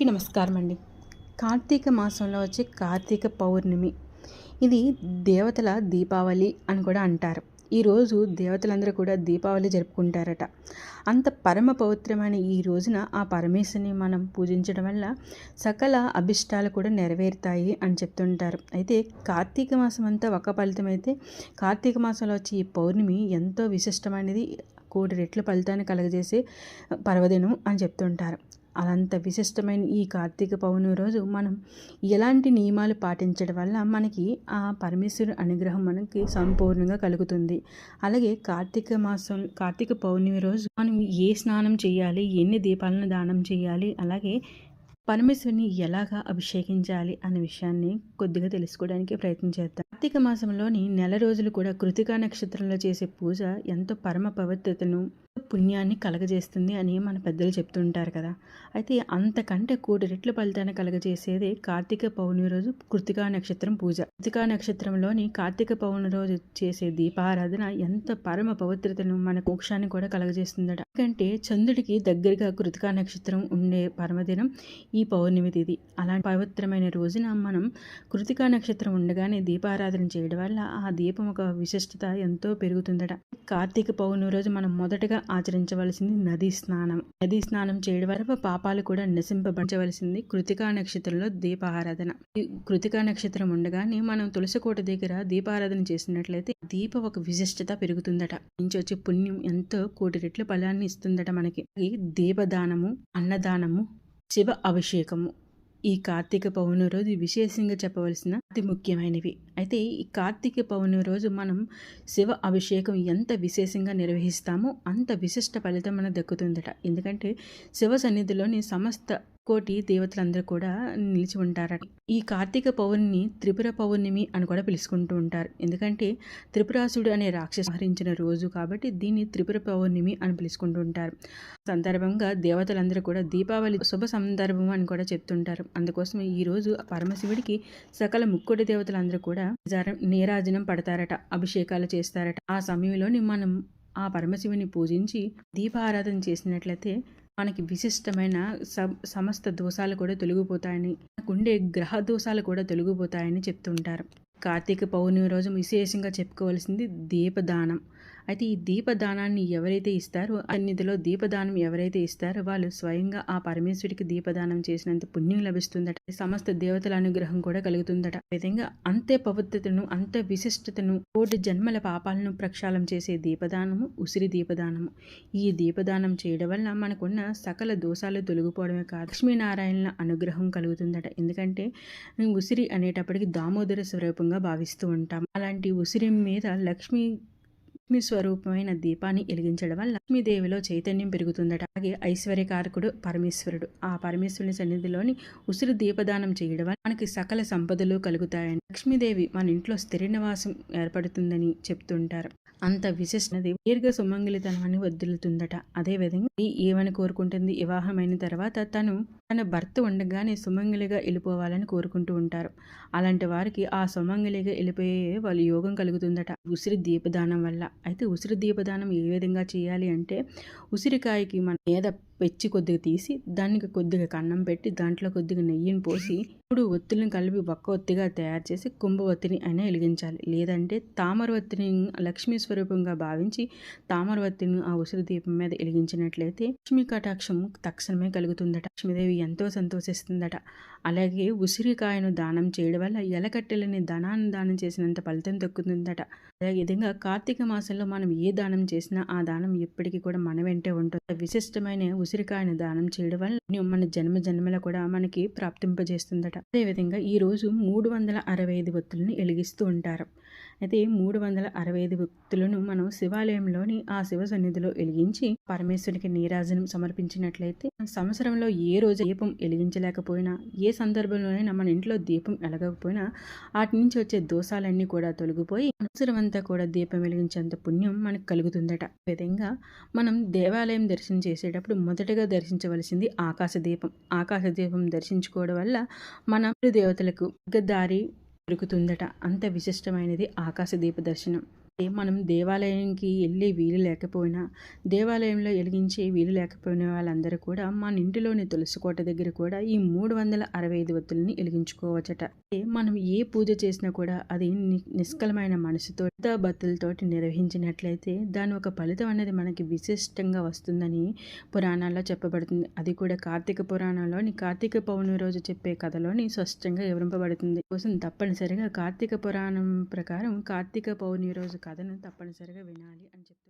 అందరికీ నమస్కారం అండి కార్తీక మాసంలో వచ్చే కార్తీక పౌర్ణమి. ఇది దేవతల దీపావళి అని కూడా అంటారు. ఈరోజు దేవతలందరూ కూడా దీపావళి జరుపుకుంటారట. అంత పరమ పవిత్రమైన ఈ రోజున ఆ పరమేశ్వరిని మనం పూజించడం వల్ల సకల అభిష్టాలు కూడా నెరవేరుతాయి అని చెప్తుంటారు. అయితే కార్తీక మాసం అంతా ఒక ఫలితం అయితే కార్తీక మాసంలో వచ్చే ఈ పౌర్ణమి ఎంతో విశిష్టమైనది. కోటి రెట్ల ఫలితాన్ని కలగజేసే పర్వదినం అని చెప్తుంటారు. అదంత విశిష్టమైన ఈ కార్తీక పౌర్ణమి రోజు మనం ఎలాంటి నియమాలు పాటించడం వల్ల మనకి ఆ పరమేశ్వరు అనుగ్రహం మనకి సంపూర్ణంగా కలుగుతుంది. అలాగే కార్తీక మాసం కార్తీక పౌర్ణమి రోజు మనం ఏ స్నానం చేయాలి ఎన్ని దీపాలను దానం చేయాలి అలాగే పరమేశ్వరిని ఎలాగా అభిషేకించాలి అనే విషయాన్ని కొద్దిగా తెలుసుకోవడానికి ప్రయత్నం చేద్దాం. కార్తీక మాసంలోని నెల రోజులు కూడా కృతికా నక్షత్రంలో చేసే పూజ ఎంతో పరమ పవిత్రతను పుణ్యాన్ని కలగజేస్తుంది అని మన పెద్దలు చెప్తుంటారు కదా. అయితే అంతకంటే కోటి రెట్ల ఫలితాన్ని కలగజేసేదే కార్తీక పౌర్ణమి రోజు కృతికా నక్షత్రం పూజ. కృతికా నక్షత్రంలోని కార్తీక పౌర్ణమి రోజు చేసే దీపారాధన ఎంత పరమ పవిత్రతను మన మోక్షాన్ని కూడా కలగజేస్తుందట. ఎందుకంటే చంద్రుడికి దగ్గరగా కృతికా నక్షత్రం ఉండే పరమదినం ఈ పౌర్ణమి తిథి అలాంటి పవిత్రమైన రోజున మనం కృతికా నక్షత్రం ఉండగానే దీపారాధన చేయడం వల్ల ఆ దీపం ఒక విశిష్టత ఎంతో పెరుగుతుందట. కార్తీక పౌర్ణమి రోజు మనం మొదటగా ఆచరించవలసింది నదీ స్నానం. నదీ స్నానం చేయడం వరకు పాపాలు కూడా నశింపబడవలసింది కృతికా నక్షత్రంలో దీపారాధన. ఈ కృతికా నక్షత్రం ఉండగానే మనం తులసికోట దగ్గర దీపారాధన చేసినట్లయితే దీప ఒక విశిష్టత పెరుగుతుందట. నుంచి వచ్చే పుణ్యం ఎంతో కోటి రెట్ల ఫలాన్ని ఇస్తుందట మనకి. దీపదానము అన్నదానము శివ అభిషేకము. ఈ కార్తీక పౌర్ణమి రోజు విశేషంగా చెప్పవలసిన అతి ముఖ్యమైనవి. అయితే ఈ కార్తీక పౌర్ణమి రోజు మనం శివ అభిషేకం ఎంత విశేషంగా నిర్వహిస్తామో అంత విశిష్ట ఫలితం మనకు దక్కుతుందట. ఎందుకంటే శివ సన్నిధిలోని సమస్త కోటి దేవతలందరూ కూడా నిలిచి ఉంటారట. ఈ కార్తీక పౌర్ణిని త్రిపుర పౌర్ణమి అని కూడా పిలుచుకుంటూ ఉంటారు. ఎందుకంటే త్రిపురాసుడు అనే రాక్షసు హరించిన రోజు కాబట్టి దీన్ని త్రిపుర పౌర్ణమి అని పిలుచుకుంటూ ఉంటారు. సందర్భంగా దేవతలందరూ కూడా దీపావళి శుభ సందర్భం అని కూడా చెప్తుంటారు. అందుకోసం ఈ రోజు పరమశివుడికి సకల ముక్కుడి దేవతలందరూ కూడా నీరాజనం పడతారట అభిషేకాలు చేస్తారట. ఆ సమయంలోని మనం ఆ పరమశివుని పూజించి దీపారాధన చేసినట్లయితే మనకి విశిష్టమైన సమస్త దోషాలు కూడా తొలగిపోతాయని మనకుండే గ్రహ దోషాలు కూడా తొలగిపోతాయని చెప్తుంటారు. కార్తీక పౌర్ణమి రోజు విశేషంగా చెప్పుకోవాల్సింది దీపదానం. అయితే ఈ దీపదానాన్ని ఎవరైతే ఇస్తారో అన్నిటిలో దీపదానం ఎవరైతే ఇస్తారో వాళ్ళు స్వయంగా ఆ పరమేశ్వరికి దీపదానం చేసినంత పుణ్యం లభిస్తుందట. సమస్త దేవతల అనుగ్రహం కూడా కలుగుతుందట. విధంగా అంతే పవిత్రతను అంత విశిష్టతను కోటి జన్మల పాపాలను ప్రక్షాళన చేసే దీపదానము ఉసిరి దీపదానము. ఈ దీపదానం చేయడం వల్ల మనకున్న సకల దోషాలు తొలగిపోవడమే కాదు లక్ష్మీనారాయణ అనుగ్రహం కలుగుతుందట. ఎందుకంటే ఉసిరి అనేటప్పటికి దామోదర స్వరూపంగా భావిస్తూ ఉంటాం. అలాంటి ఉసిరి మీద లక్ష్మీ లక్ష్మి స్వరూపమైన దీపాన్ని వెలిగించడం వల్ల లక్ష్మీదేవిలో చైతన్యం పెరుగుతుందట. అలాగే ఐశ్వర్యకారకుడు పరమేశ్వరుడు. ఆ పరమేశ్వరుని సన్నిధిలోని ఉసిరి దీపదానం చేయడం వల్ల మనకి సకల సంపదలు కలుగుతాయని లక్ష్మీదేవి మన ఇంట్లో స్థిర నివాసం ఏర్పడుతుందని చెప్తుంటారు. అంత విశిష్టది దీర్ఘ సుమంగళితనాన్ని వదులుతుందట. అదేవిధంగా ఏమని కోరుకుంటుంది? వివాహమైన తర్వాత తను తన భర్త ఉండగానే సుమంగలిగా వెళ్ళిపోవాలని కోరుకుంటూ ఉంటారు. అలాంటి వారికి ఆ సుమంగిలిగా వెళ్ళిపోయే వాళ్ళు యోగం కలుగుతుందట. ఉసిరి దీపదానం వల్ల. అయితే ఉసిరి దీపదానం ఏ విధంగా చేయాలి అంటే ఉసిరికాయకి మన మీద వెచ్చి కొద్దిగా తీసి దానికి కొద్దిగా కన్నం పెట్టి దాంట్లో కొద్దిగా నెయ్యిని పోసి ఇప్పుడు ఒత్తిడిని కలిపి ఒక్క ఒత్తిగా తయారు చేసి కుంభ ఒత్తిడి అయినా వెలిగించాలి. లేదంటే తామర ఒత్తిడిని లక్ష్మీ స్వరూపంగా భావించి తామరవత్తిని ఆ ఉసిరి దీపం మీద వెలిగించినట్లయితే లక్ష్మీ కటాక్షం తక్షణమే కలుగుతుందట. లక్ష్మీదేవి ఎంతో సంతోషిస్తుందట. అలాగే ఉసిరికాయను దానం చేయడం వల్ల ఎలకట్టెలని ధనాన్ని దానం చేసినంత ఫలితం దక్కుతుందట. అదే విధంగా కార్తీక మాసంలో మనం ఏ దానం చేసినా ఆ దానం ఎప్పటికీ కూడా మన వెంటే ఉంటుంది. విశిష్టమైన ఉసిరికాయను దానం చేయడం వల్ల మన జన్మ జన్మల కూడా మనకి ప్రాప్తింపజేస్తుందట. అదేవిధంగా ఈ రోజు మూడు వందల అరవై ఐదు ఒత్తులను వెలిగిస్తూ ఉంటారు. అయితే మూడు వందల అరవై ఐదు వ్యక్తులను మనం శివాలయంలోని ఆ శివ సన్నిధిలో వెలిగించి పరమేశ్వరికి నీరాజనం సమర్పించినట్లయితే సంవత్సరంలో ఏ రోజు దీపం వెలిగించలేకపోయినా ఏ సందర్భంలోనైనా మన ఇంట్లో దీపం వెలగకపోయినా వాటి నుంచి వచ్చే దోషాలన్నీ కూడా తొలగిపోయి సంవత్సరం అంతా కూడా దీపం వెలిగించేంత పుణ్యం మనకు కలుగుతుందట. విధంగా మనం దేవాలయం దర్శనం చేసేటప్పుడు మొదటగా దర్శించవలసింది ఆకాశ దీపం. ఆకాశ దీపం దర్శించుకోవడం వల్ల మన దేవతలకు దారి దొరుకుతుందట అంత విశిష్టమైనది ఆకాశ దీప దర్శనం మనం దేవాలయంకి వెళ్ళి వీలు లేకపోయినా దేవాలయంలో వెలిగించే వీలు లేకపోయిన వాళ్ళందరూ కూడా మన ఇంటిలోని తులసి కోట దగ్గర కూడా ఈ మూడు వందల అరవై ఐదు ఒత్తుల్ని వెలిగించుకోవచ్చట. మనం ఏ పూజ చేసినా కూడా అది ని- నిష్కలమైన మనసుతో భక్తులతోటి నిర్వహించినట్లయితే దాని ఒక ఫలితం అనేది మనకి విశిష్టంగా వస్తుందని పురాణాల్లో చెప్పబడుతుంది. అది కూడా కార్తీక పురాణంలోని కార్తీక పౌర్ణమి రోజు చెప్పే కథలోని స్పష్టంగా వివరింపబడుతుంది. కోసం తప్పనిసరిగా కార్తీక పురాణం ప్రకారం కార్తీక పౌర్ణమి రోజు కథను తప్పనిసరిగా వినాలి అని చెప్తుంది